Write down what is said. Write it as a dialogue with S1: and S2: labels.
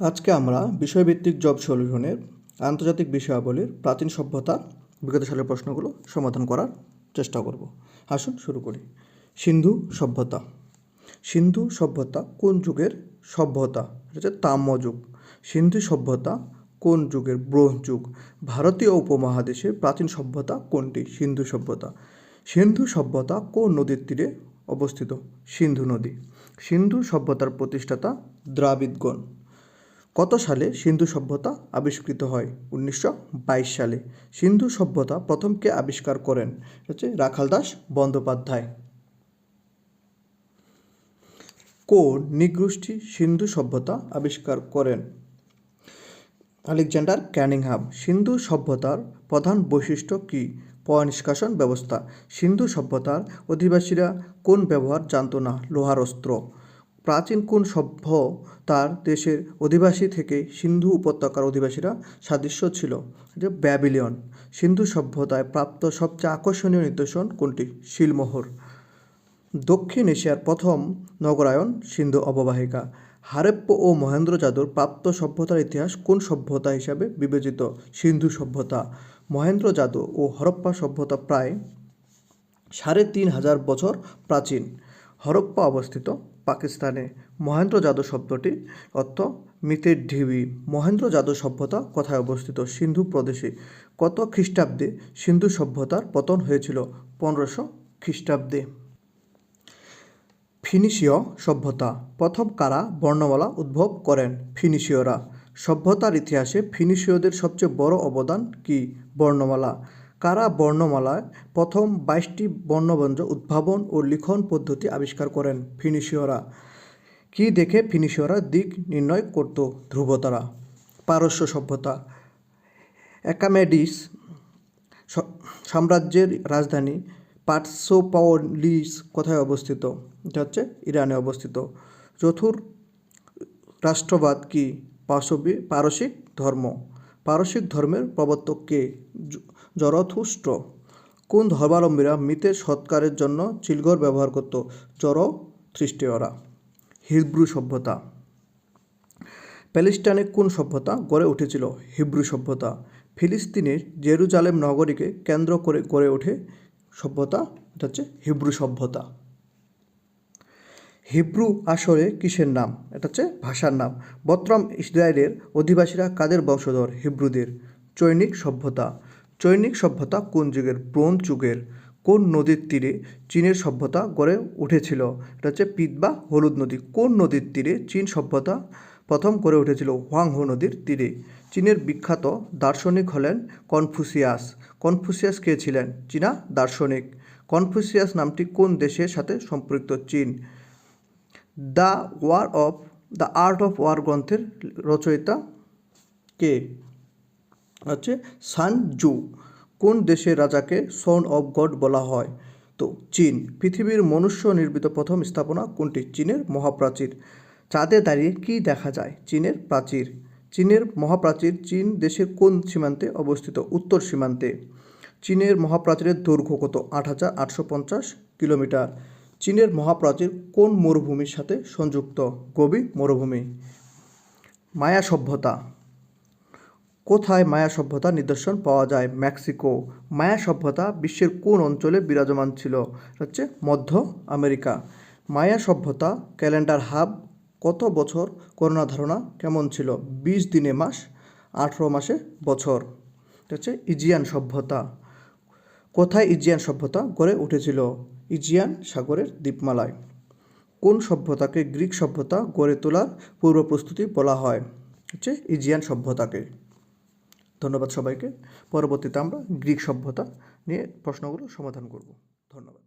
S1: আজকে আমরা বিষয়ভিত্তিক জব সলিউশনের আন্তর্জাতিক বিষয়াবলীর প্রাচীন সভ্যতা বিগত সালের প্রশ্নগুলো সমাধান করার চেষ্টা করব। আসুন শুরু করি। সিন্ধু সভ্যতা। সিন্ধু সভ্যতা কোন যুগের সভ্যতা? এটা হচ্ছে তাম্য যুগ। সিন্ধু সভ্যতা কোন যুগের ব্রোঞ্জ যুগ? ভারতীয় উপমহাদেশের প্রাচীন সভ্যতা কোনটি? সিন্ধু সভ্যতা। সিন্ধু সভ্যতা কোন নদীর তীরে অবস্থিত? সিন্ধু নদী। সিন্ধু সভ্যতার প্রতিষ্ঠাতা দ্রাবিদগণ কত সালে সিন্ধু সভ্যতা আবিষ্কৃত হয়? উনিশশো বাইশ সালে। সিন্ধু সভ্যতা প্রথম কে আবিষ্কার করেন? হচ্ছে রাখালদাস বন্দ্যোপাধ্যায়। কোন নিগোষ্ঠী সিন্ধু সভ্যতা আবিষ্কার করেন? Alexander Cunningham. সিন্ধু সভ্যতার প্রধান বৈশিষ্ট্য কী? পয়ঃনিষ্কাশন ব্যবস্থা। সিন্ধু সভ্যতার অধিবাসীরা কোন ব্যবহার জানতো না? লোহার অস্ত্র। প্রাচীন কোন সভ্য তার দেশের অধিবাসী থেকে সিন্ধু উপত্যকার অধিবাসীরা সাদৃশ্য ছিল? যে ব্যাবিলিয়ন সিন্ধু সভ্যতায় প্রাপ্ত সবচেয়ে আকর্ষণীয় নিদর্শন কোনটি? শিলমোহর। দক্ষিণ এশিয়ার প্রথম নগরায়ন সিন্ধু অববাহিকা। হারেপ্প ও মহেন্দ্র যাদুর প্রাপ্ত সভ্যতার ইতিহাস কোন সভ্যতা হিসাবে বিবেচিত? সিন্ধু সভ্যতা। মহেন্দ্র যাদু ও হরপ্পা সভ্যতা প্রায় সাড়ে তিন হাজার বছর প্রাচীন। হরপ্পা অবস্থিত পাকিস্তানে মহেন্দ্র যাদব শব্দটি অর্থ মিতের ঢিবি। মহেন্দ্র যাদব সভ্যতা কোথায় অবস্থিত? সিন্ধু প্রদেশে। কত খ্রিস্টাব্দে সিন্ধু সভ্যতার পতন হয়েছিল? পনেরোশো খ্রিস্টাব্দে। ফিনিশীয় সভ্যতা। প্রথম কারা বর্ণমালা উদ্ভব করেন? ফিনিশীয়রা। সভ্যতার ইতিহাসে ফিনিশীয়দের সবচেয়ে বড় অবদান কি? বর্ণমালা। কারা বর্ণমালায় প্রথম বাইশটি বর্ণবঞ্জ উদ্ভাবন ও লিখন পদ্ধতি আবিষ্কার করেন ফিনিশীয়রা? কি দেখে ফিনিশীয়রা দিক নির্ণয় করত ধ্রুবতারা? পারস্য সভ্যতা। অ্যাকামেডিস সাম্রাজ্যের রাজধানী পাটসোপাওলিস কোথায় অবস্থিত? এটা হচ্ছে ইরানে অবস্থিত। চতুর রাষ্ট্রবাদ কি? পাশবি পারসিক ধর্ম। পারসিক ধর্মের প্রবর্তক কে? জ- জরথুস্ট্র কোন ধর্মাবলম্বীরা মৃতের সৎকারের জন্য চিলঘর ব্যবহার করত? জর খ্রিস্টীয়রা হিব্রু সভ্যতা। প্যালেস্টাইনে কোন সভ্যতা গড়ে উঠেছিল? হিব্রু সভ্যতা। ফিলিস্তিনের জেরুজালেম নগরীকে কেন্দ্র করে গড়ে ওঠে সভ্যতা, এটা হচ্ছে হিব্রু সভ্যতা। হিব্রু আসলে কিসের নাম? এটা হচ্ছে ভাষার নাম। বত্রম ইসরায়েলের অধিবাসীরা কাদের বংশধর? হিব্রুদের। চৈনিক সভ্যতা। চৈনিক সভ্যতা কোন যুগের ব্রোঞ্জ যুগের, কোন নদীর তীরে চীনের সভ্যতা গড়ে উঠেছিল? এটা হচ্ছে পিত বা হলুদ নদী। কোন নদীর তীরে চীন সভ্যতা প্রথম গড়ে উঠেছিল? হোয়াংহো নদীর তীরে। চীনের বিখ্যাত দার্শনিক হলেন কনফুসিয়াস। কনফুসিয়াস কে ছিলেন? চীনা দার্শনিক। কনফুসিয়াস নামটি কোন দেশের সাথে সম্পৃক্ত? চীন। The war of, the art of war গ্রন্থের রচয়িতা কে? হচ্ছে সান জু কোন দেশের রাজাকে সন অফ গড বলা হয়? তো চীন, পৃথিবীর মনুষ্য নির্মিত প্রথম স্থাপনা কোনটি? চীনের মহাপ্রাচীর। চাঁদে দাঁড়িয়ে কী দেখা যায়? চীনের প্রাচীর। চীনের মহাপ্রাচীর চীন দেশের কোন সীমান্তে অবস্থিত? উত্তর সীমান্তে। চীনের মহাপ্রাচীরের দৈর্ঘ্য কত? আট হাজার আটশো পঞ্চাশ কিলোমিটার। চীনের মহাপ্রাচীর কোন মরুভূমির সাথে সংযুক্ত? গোবি মরুভূমি। মায়া সভ্যতা। কোথায় মায়া সভ্যতা নিদর্শন পাওয়া যায়? মেক্সিকো। মায়া সভ্যতা বিশ্বের কোন অঞ্চলে বিরাজমান ছিল? হচ্ছে মধ্য আমেরিকা। মায়া সভ্যতা ক্যালেন্ডার হাব কত বছর? করোনা ধারণা কেমন ছিল? বিশ দিনে মাস, আঠেরো মাসে বছর। হচ্ছে ইজিয়ান সভ্যতা। কোথায় ইজিয়ান সভ্যতা গড়ে উঠেছিল? ইজিয়ান সাগরের দ্বীপমালায়। কোন সভ্যতাকে গ্রিক সভ্যতা গড়ে তোলার পূর্ব প্রস্তুতি বলা হয়? হচ্ছে ইজিয়ান সভ্যতাকে। ধন্যবাদ সবাইকে। পরবর্তীতে আমরা গ্রিক সভ্যতা নিয়ে প্রশ্নগুলো সমাধান করব। ধন্যবাদ।